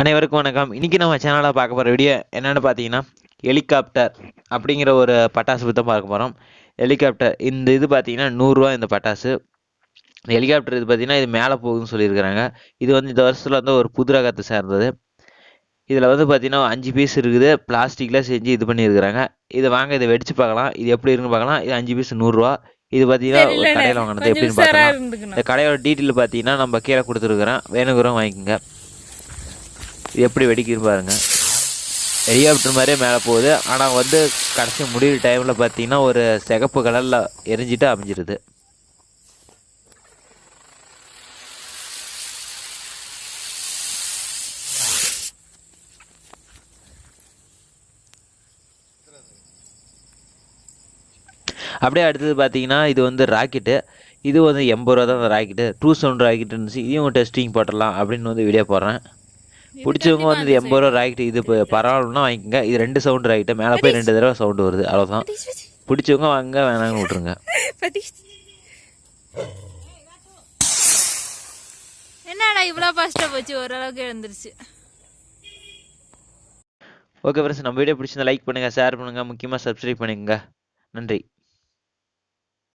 அனைவருக்கும் வணக்கம். இன்னைக்கு நம்ம சேனலில் பார்க்க போகிற வீடியோ என்னென்னு பார்த்தீங்கன்னா ஹெலிகாப்டர் அப்படிங்கிற ஒரு பட்டாசு பற்றி தான் பார்க்க போகிறோம் ஹெலிகாப்டர் இந்த இது பார்த்தீங்கன்னா நூறுரூவா இந்த பட்டாசு. இந்த ஹெலிகாப்டர் இது பார்த்தீங்கன்னா இது மேலே போகுதுன்னு சொல்லியிருக்கிறாங்க. இது வந்து இந்த வருஷத்தில் வந்து ஒரு புது ரகத்தை சேர்ந்தது. இதில் வந்து பார்த்தீங்கன்னா அஞ்சு பீஸ் இருக்குது. பிளாஸ்டிக்கில் செஞ்சு இது பண்ணியிருக்கிறாங்க. இதை வாங்க இதை வெடிச்சு பார்க்கலாம். இது எப்படி இருக்குன்னு பார்க்கலாம். இது அஞ்சு பீஸ் நூறுரூவா இது பார்த்தீங்கன்னா ஒரு. கடையில் வாங்கினது எப்படின்னு இருந்துக்கணும். இந்த கடையோட டீட்டெயில் பார்த்தீங்கன்னா நம்ம கீழே கொடுத்துருக்குறேன். வேணுங்கிறோம் வாங்கிக்கோங்க. எப்படி வெடிக்குது பாருங்க. ஹெலிகாப்டர் மாதிரியே மேலே போகுது. ஆனால் வந்து கடைசி முடிகிற டைமில் பார்த்தீங்கன்னா ஒரு சிகப்பு கலரில் எரிஞ்சிட்டு அமைஞ்சிருது. அப்படியே அடுத்தது பார்த்தீங்கன்னா இது வந்து ராக்கெட்டு இது வந்து எண்பது ரூபா தான் ராக்கெட்டு டூ சவுண்ட் ராக்கெட்டு இருந்துச்சு. இதையும் டெஸ்டிங் போட்டுடலாம் அப்படின்னு வந்து வீடியோ போடுறேன். பிடிச்சவங்க வந்து எண்பது ரூபா ராக்கெட் இது பரவாயில்லன்னா வாங்கிக்கோங்க. இது ரெண்டு சவுண்ட் ராக்கெட்டு மேலே போய் ரெண்டு தடவை சவுண்டு வருது. அவ்வளோதான் பிடிச்சவங்க வாங்க வேணாங்கன்னு விட்ருங்க என்னடா இவ்வளோ ஃபாஸ்ட்டாக போச்சு? ஓரளவுக்கு எழுந்துருச்சு. ஓகே ஃப்ரெண்ட்ஸ் நம்ம வீடியோ பிடிச்சிருந்தா லைக் பண்ணுங்கள் ஷேர் பண்ணுங்கள் முக்கியமாக சப்ஸ்கிரைப் பண்ணுங்க நன்றி.